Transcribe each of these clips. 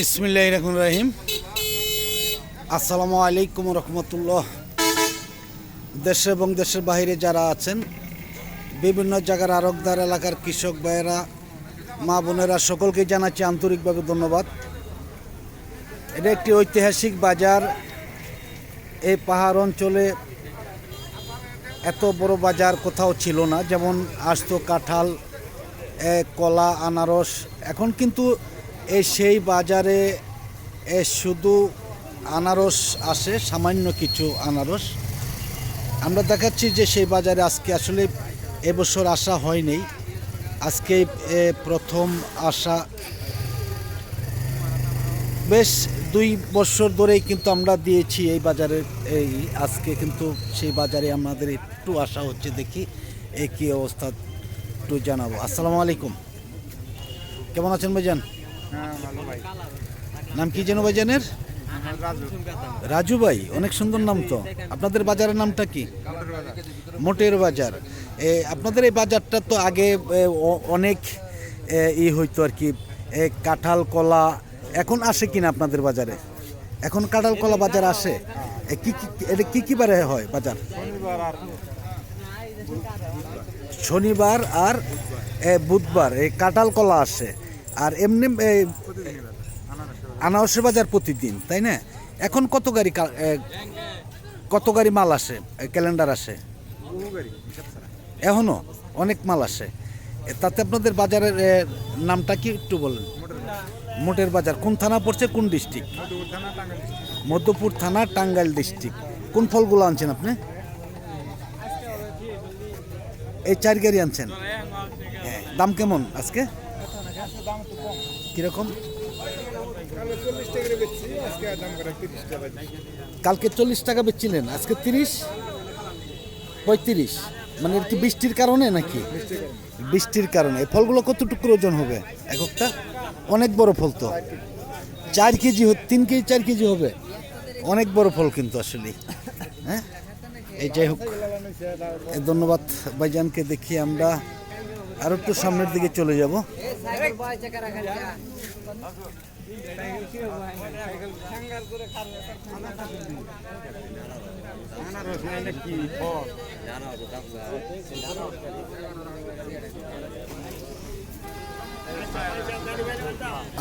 বিসমিল্লাহ রহমান রাহিম আসসালামু আলাইকুম রহমতুল্লাহ। দেশে এবং দেশের বাইরে যারা আছেন, বিভিন্ন জায়গার আরকদার এলাকার কৃষক ভাইয়েরা, মা বোনেরা, সকলকে জানাচ্ছি আন্তরিকভাবে ধন্যবাদ। এটা একটি ঐতিহাসিক বাজার। এই পাহাড় অঞ্চলে এত বড় বাজার কোথাও ছিল না। যেমন আসতো কাঁঠাল কলা, আনারস। এখন কিন্তু এই সেই বাজারে এ, শুধু আনারস আসে সামান্য কিছু আনারস। আমরা দেখাচ্ছি যে সেই বাজারে আজকে আসলে এবছর আসা হয়নি আজকে এ, প্রথম আসা। বেশ দুই বছর ধরেই কিন্তু আমরা দিয়েছি এই বাজারে এই আজকে কিন্তু সেই বাজারে আমাদের একটু আসা হচ্ছে দেখি এই কী অবস্থা একটু জানাব। আসসালামু আলাইকুম। কেমন আছেন ভাইজান? নাম কি যেন ভাইজানের? রাজু ভাই অনেক সুন্দর নাম তো। আপনাদের বাজারের নামটা কি? মোটের বাজার। এ, আপনাদের এই বাজারটা তো আগে অনেক ই হইতো আর কি। কাঁঠাল কলা এখন আসে কিনা আপনাদের বাজারে? এখন কাঁঠাল কলা বাজার আসে? কি কি এটা কি কি বারে হয় বাজার? শনিবার আর বুধবার এই কাঁঠাল কলা আসে। আর এমনি আনারসের বাজার প্রতিদিন তাই না? এখন কত গাড়ি কত গাড়ি মাল আসে? ক্যালেন্ডার আসে? বহু গাড়ি হিসাব ছাড়া এখনও অনেক মাল আসে। তাতে আপনাদের বাজারের নামটা কি একটু বলেন? মোটের বাজার। কোন থানা পড়ছে? কোন ডিস্ট্রিক্ট। মধ্যপুর থানা টাঙ্গাইল ডিস্ট্রিক্ট। কোন ফলগুলো আনছেন আপনি? এই চার গাড়ি আনছেন। হ্যাঁ, দাম কেমন আজকে? কীরকম? কালকে চল্লিশ টাকা বেচছিলেন, আজকে তিরিশ? পঁয়ত্রিশ? মানে কি বৃষ্টির কারণে নাকি? বৃষ্টির কারণে। এই ফলগুলো কতটুকু ওজন হবে? এককটা? অনেক বড় ফল তো। চার কেজি তিন কেজি, চার কেজি হবে। অনেক বড় ফল কিন্তু আসলে। হ্যাঁ? এই যাই হোক। ধন্যবাদ ভাইজানকে দেখি আমরা। আরও একটু সামনের দিকে চলে যাব।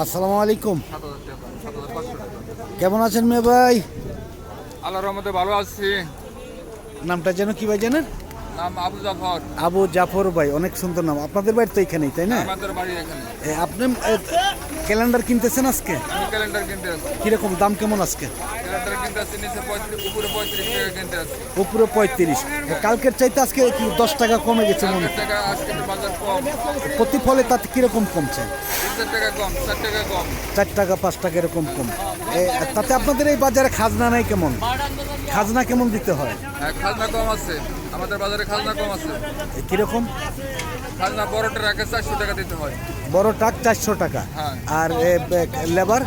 আসসালামু আলাইকুম। কেমন আছেন মেয়ে ভাই? আল্লাহ রহমতে ভালো আছি। নামটা যেন কি ভাই জানেন? নাম আবু জাফর। আবু জাফর ভাই অনেক সুন্দর নাম। আপনাদের বাড়ি তো এখানেই তাই না? আমাদের বাড়ি এখানে। আপনি ক্যালেন্ডার কিনতেছেন আজকে? আমি ক্যালেন্ডার কিনতে আসছি। কীরকম দাম কেমন আজকে? ক্যালেন্ডার কিনতে আসছি নিচে পঁয়ত্রিশ উপরে পঁয়ত্রিশ টাকা কিনতে আসছি। উপরে পঁয়ত্রিশ। কালকের চাইতে আজকে কি দশ টাকা কমে গেছে মনে চার টাকা আজকে বাজার কম। প্রতি ফলে তাতে কীরকম কমছে? চার টাকা কম চার টাকা কম। চার টাকা পাঁচ টাকা এরকম কম। তাতে আপনাদের এই বাজারে খাজনা নাই কেমন? খাজনা কেমন দিতে হয়? হ্যাঁ, খাজনা কম আছে। আমাদের বাজারে খাজনা কম আছে। কীরকম? খাজনা বড়টা রাখে চারশো টাকা দিতে হয়। বড় টাক চারশো টাকা। হ্যাঁ। আর লেবার?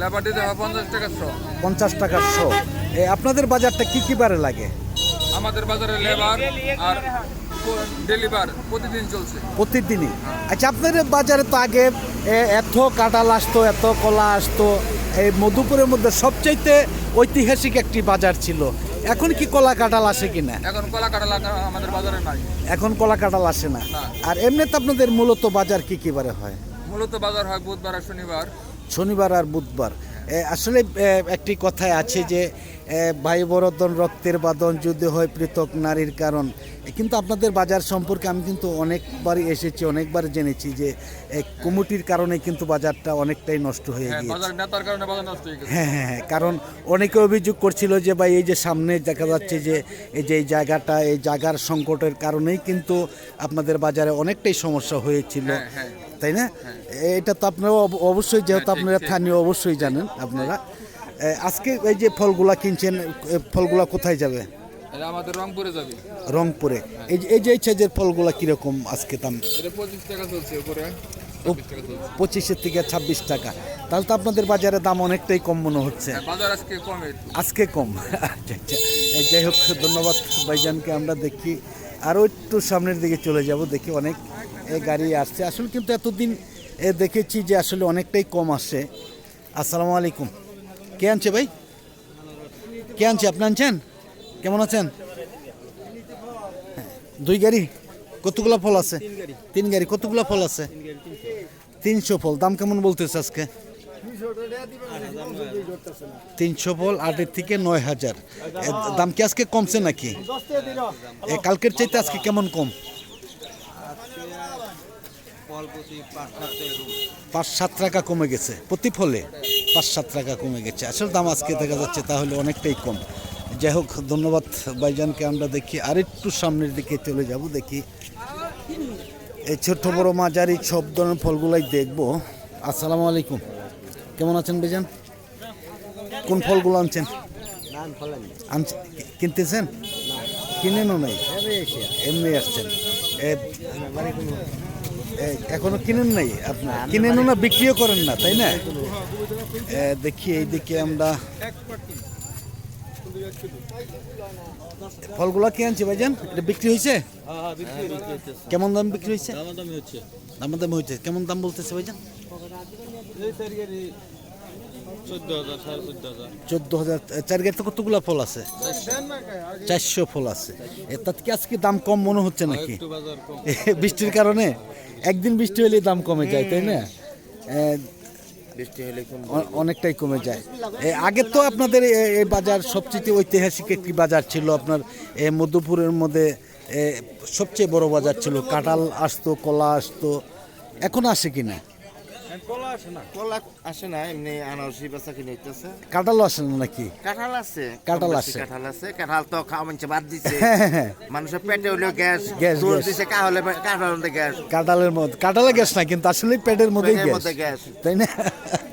লেবার দিতে হয় পঞ্চাশ টাকা শো। পঞ্চাশ টাকার শো। আপনাদের বাজারটা কি কি বারে লাগে? আমাদের বাজারে লেবার আর ডেলিভার প্রতিদিন চলছে। প্রতিদিনই? আচ্ছা আপনাদের বাজারে তো আগে এত কাঁঠাল আসতো এত কলা আসতো এই মধুপুরের মধ্যে সবচাইতে ঐতিহাসিক একটি বাজার ছিল। এখন কি কলা কাঁঠাল আসে কিনা? এখন কলা কাঁঠাল আমাদের বাজারে নাই। এখন কলা কাঁঠাল আসে না। আর এমনিতে আপনাদের মূলত বাজার কি কি বারে হয়? মূলত বাজার হয় বুধবার আর শনিবার। শনিবার আর বুধবার। আসলে একটি কথায় আছে যে ভাই বরদন রক্তের বাদন যুদ্ধ হয় পৃথক নারীর কারণ কিন্তু আপনাদের বাজার সম্পর্কে আমি কিন্তু অনেকবারই এসেছি অনেকবার জেনেছি যে কমিটির কারণে কিন্তু বাজারটা অনেকটাই নষ্ট হয়ে হ্যাঁ গিয়েছে। হয়ে গেছে। হ্যাঁ হ্যাঁ কারণ অনেকে অভিযোগ করছিল যে ভাই এই যে সামনে দেখা যাচ্ছে যে এই যে এই জায়গাটা এই জায়গার সংকটের কারণেই কিন্তু আপনাদের বাজারে অনেকটাই সমস্যা হয়েছিল। হ্যাঁ, হ্যাঁ। তাই না? এটা তো আপনারা অবশ্যই যেহেতু আপনারা। স্থানীয় অবশ্যই জানেন আপনারা। আজকে এই যে ফলগুলা কিনছেন ফলগুলা কোথায় যাবে? এটা আমাদের রংপুরে যাবে। রংপুরে। এই যে এই যে এই সাইজের ফলগুলা কীরকম আজকে দাম? এটা পঁচিশ টাকা চলছে উপরে। পঁচিশের থেকে ছাব্বিশ টাকা। তাহলে তো আপনাদের বাজারে দাম অনেকটাই কম মনে হচ্ছে। হ্যাঁ, বাজার আজকে কম আজকে কম। আচ্ছা আচ্ছা। যাই হোক ধন্যবাদ ভাইজানকে আমরা দেখি। আরও একটু সামনের দিকে চলে যাব দেখি অনেক গাড়ি আসছে। আসলে কিন্তু এতদিন এ, দেখেছি যে আসলে অনেকটাই কম আসে। আসসালামু আলাইকুম। কে আনছে ভাই? কে আনছে? আপনি আনছেন? কেমন আছেন? দুই গাড়ি? কতগুলো ফল আছে? তিন গাড়ি। কতগুলো ফল আছে? তিনশো ফল। দাম কেমন বলতেছে আজকে? তিনশো ফল আটের থেকে নয় হাজার। দাম কি আজকে কমছে নাকি? এ, কালকের চাইতে আজকে কেমন কম? পাঁচ সাত টাকা কমে গেছে। প্রতি ফলে পাঁচ সাত টাকা কমে গেছে। আসল দাম আজকে দেখা যাচ্ছে তাহলে অনেকটাই কম। যাই হোক, ধন্যবাদ ভাইজানকে, আমরা দেখি আরেকটু সামনের দিকে চলে যাব, দেখি। এই ছোট বড় মাঝারি সব ধরনের ফলগুলাই দেখব। আসসালামু আলাইকুম। কেমন আছেন ভাইজান? কোন ফলগুলো আনছেন? আনছে, কিনতেছেন? কিনেনও নাই? এমনি আসছেন। এখনও কিনেন নাই আপনার? কিনেনও না, বিক্রিও করেন না, তাই না? দেখি, এইদিকে আমরা ফলগুলা কি আনছি ভাইজান? এটা বিক্রি হয়েছে কেমন দাম বিক্রি হয়েছে দাম দাম হয়েছে কেমন দাম বলতেছে ভাইজান? চোদ্দ হাজার চার গাড়িতে কতগুলা ফল আছে? চারশো ফল আছে। তাতে কি আজকে দাম কম মনে হচ্ছে নাকি? বৃষ্টির কারণে? একদিন বৃষ্টি হলে দাম কমে যায় তাই না? এ, হলে অনেকটাই কমে যায়। আগে তো আপনাদের এই বাজার সবচেয়ে ঐতিহাসিক একটি বাজার ছিল আপনার মধ্যপুরের মধ্যে সবচেয়ে বড় বাজার ছিল। কাঁঠাল আসতো কলা আসতো। এখন আসে কিনা কলা আসে না এমনি আনারসি বেচা কিনে হইতেছে। কাঁঠালও আসে না নাকি? কাঁঠাল আছে কাঁঠাল আছে। কাঁঠাল আছে। কাঁঠাল তো খাওয়া মানুষ বাদ দিছে। মানুষের পেটে গ্যাস গ্যাস, গ্যাস। কাঁঠালের মধ্যে কাঁঠালে গ্যাস না কিন্তু আসলে পেটের মধ্যেই গ্যাস। মধ্যে গ্যাস। তাই না?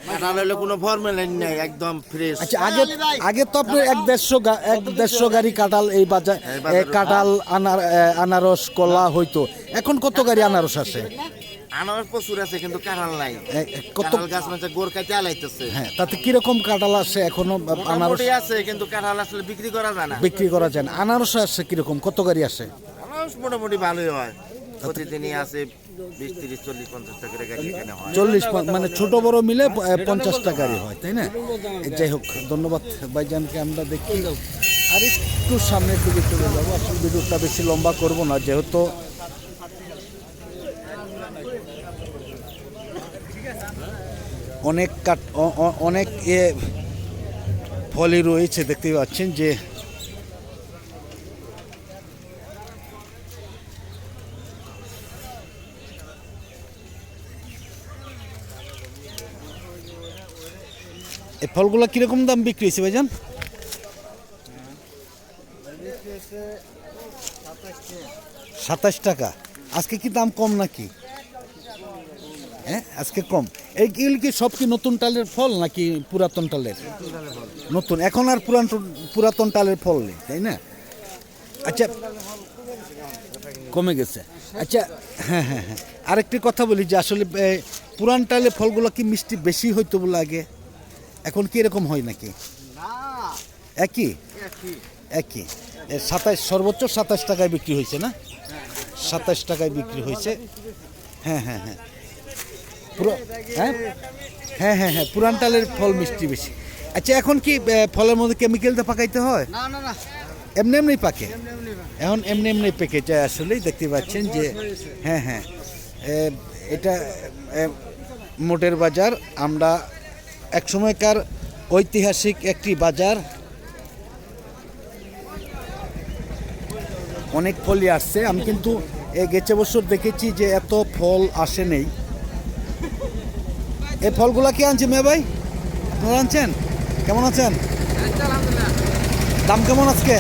কাঁঠাল কোনো ফর্মেলিন নাই একদম ফ্রেশ আচ্ছা আগে আগে তো আপনার এক দেড়শো এক দেড়শো গাড়ি কাঁঠাল এই বাজার কাঁঠাল আনার আনারস কলা হইতো। এখন কত গাড়ি আনারস আসে? আনারস প্রচুর আছে কিন্তু কাঁঠাল নাই। কত কাঁঠাল গাছ মানে গোর কাইতে আলাইতেছে। হ্যাঁ তাতে কীরকম কাঁঠাল আসে এখনও? আনারস আছে কিন্তু কাঁঠাল আসলে বিক্রি করা যায় না। বিক্রি করা যায় না। আনারস আসে কীরকম? কত গাড়ি আসে? আনারস মোটামুটি ভালোই হয়। প্রতিদিনই আছে বিশ তিরিশ চল্লিশ পঞ্চাশ টাকা গাড়ি এখানে হয়। চল্লিশ মানে ছোট বড় মিলে প- এ, পঞ্চাশটা গাড়ি হয় তাই না? যাই হোক ধন্যবাদ ভাইজানকে আমরা দেখি। আর একটু সামনের দিকে চলে যাব। আসলে ভিডিওটা বেশি লম্বা করব না যেহেতু অনেক কাট অনেক এ ফলই রয়েছে দেখতে পাচ্ছেন যে এই ফলগুলো কীরকম দাম বিক্রি হয়েছে ভাইজান? সাতাশ টাকা। আজকে কি দাম কম নাকি? হ্যাঁ আজকে কম। এই এগুলি কি সব কি নতুন টালের ফল নাকি পুরাতন টালের? নতুন এখন আর পুরান পুরাতন টালের ফল নেই তাই না? আচ্ছা কমে গেছে। আচ্ছা হ্যাঁ হ্যাঁ হ্যাঁ। আরেকটি কথা বলি যে আসলে পুরান টালে ফলগুলো কি মিষ্টি বেশি হইতো বলে আগে এখন কি এরকম হয় নাকি? একই? একই। সাতাশ সর্বোচ্চ সাতাশ টাকায় বিক্রি হয়েছে না? সাতাশ টাকায় বিক্রি হয়েছে। হ্যাঁ হ্যাঁ হ্যাঁ। পুরো হ্যাঁ? হ্যাঁ হ্যাঁ হ্যাঁ পুরান টালের ফল মিষ্টি বেশি। আচ্ছা এখন কি ফলের মধ্যে কেমিক্যাল দিয়ে পাকাইতে হয়? না না না। এমনি এমনি পাকে? এখন এমনি এমনি পেকে যায় আসলেই দেখতে পাচ্ছেন যে হ্যাঁ হ্যাঁ এটা মোটের বাজার। আমরা এক সময়কার ঐতিহাসিক একটি বাজার। অনেক ফলই আসছে। আমি কিন্তু এ গেছে বছর দেখেছি যে এত ফল আসে নেই। এই ফলগুলা কি আনছে মেয়ে ভাই? আপনারা আনছেন? কেমন আছেন? দাম কেমন আজকে?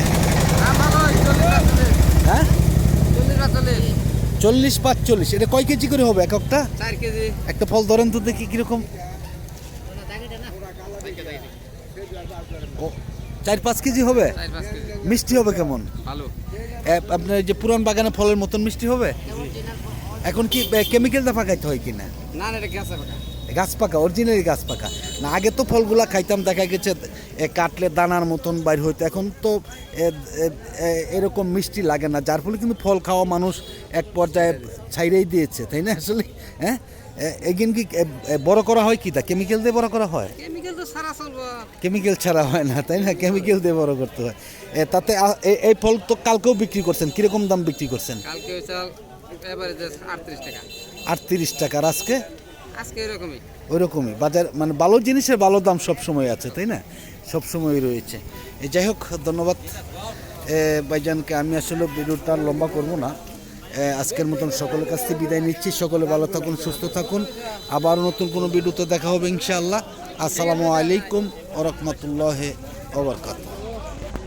হ্যাঁ? চল্লিশ পাঁচচল্লিশ। এটা কয় কেজি করে হবে এক একটা? কেজি একটা ফল ধরেন তো দেখি কীরকম। চার পাঁচ কেজি হবে? মিষ্টি হবে কেমন? আপনার যে পুরান বাগানে ফলের মতন মিষ্টি হবে? এখন কি কেমিক্যালটা পাকাইতে হয় কিনা? না এটা বাকা গাছ পাকা অরিজিনালি গাছ পাকা না আগে তো ফলগুলা খাইতাম দেখা গেছে কাটলে দানার মতন বাইর হইতো। এখন তো এরকম মিষ্টি লাগে না যার ফলে কিন্তু ফল খাওয়া মানুষ এক পর্যায়ে ছাইড়েই দিয়েছে তাই না? আসলে হ্যাঁ? এগিন কি বড় করা হয় কি তা? কেমিক্যাল দিয়ে বড় করা হয়? কেমিক্যাল তো সারা কেমিক্যাল ছাড়া হয় না তাই না? কেমিক্যাল দিয়ে বড় করতে হয়। তাতে এই ফল তো কালকেও বিক্রি করছেন কীরকম দাম বিক্রি করছেন? আটত্রিশ টাকা। আটত্রিশ টাকা আর আজকে? আজকে ওইরকমই। বাজার মানে ভালো জিনিসের ভালো দাম সব সময় আছে, তাই না? সব সময় রয়েছে। যাই হোক, ধন্যবাদ। ভাইজানকে আমি আসলে ভিডিওটা লম্বা করব না। আজকের মতন সকলের কাছ থেকে বিদায় নিচ্ছি। সকলে ভালো থাকুন, সুস্থ থাকুন। আবার নতুন কোনো ভিডিওতে দেখা হবে, ইনশাআল্লাহ। আসসালামু আলাইকুম ওরহমতুল্লাহ ওবরকাত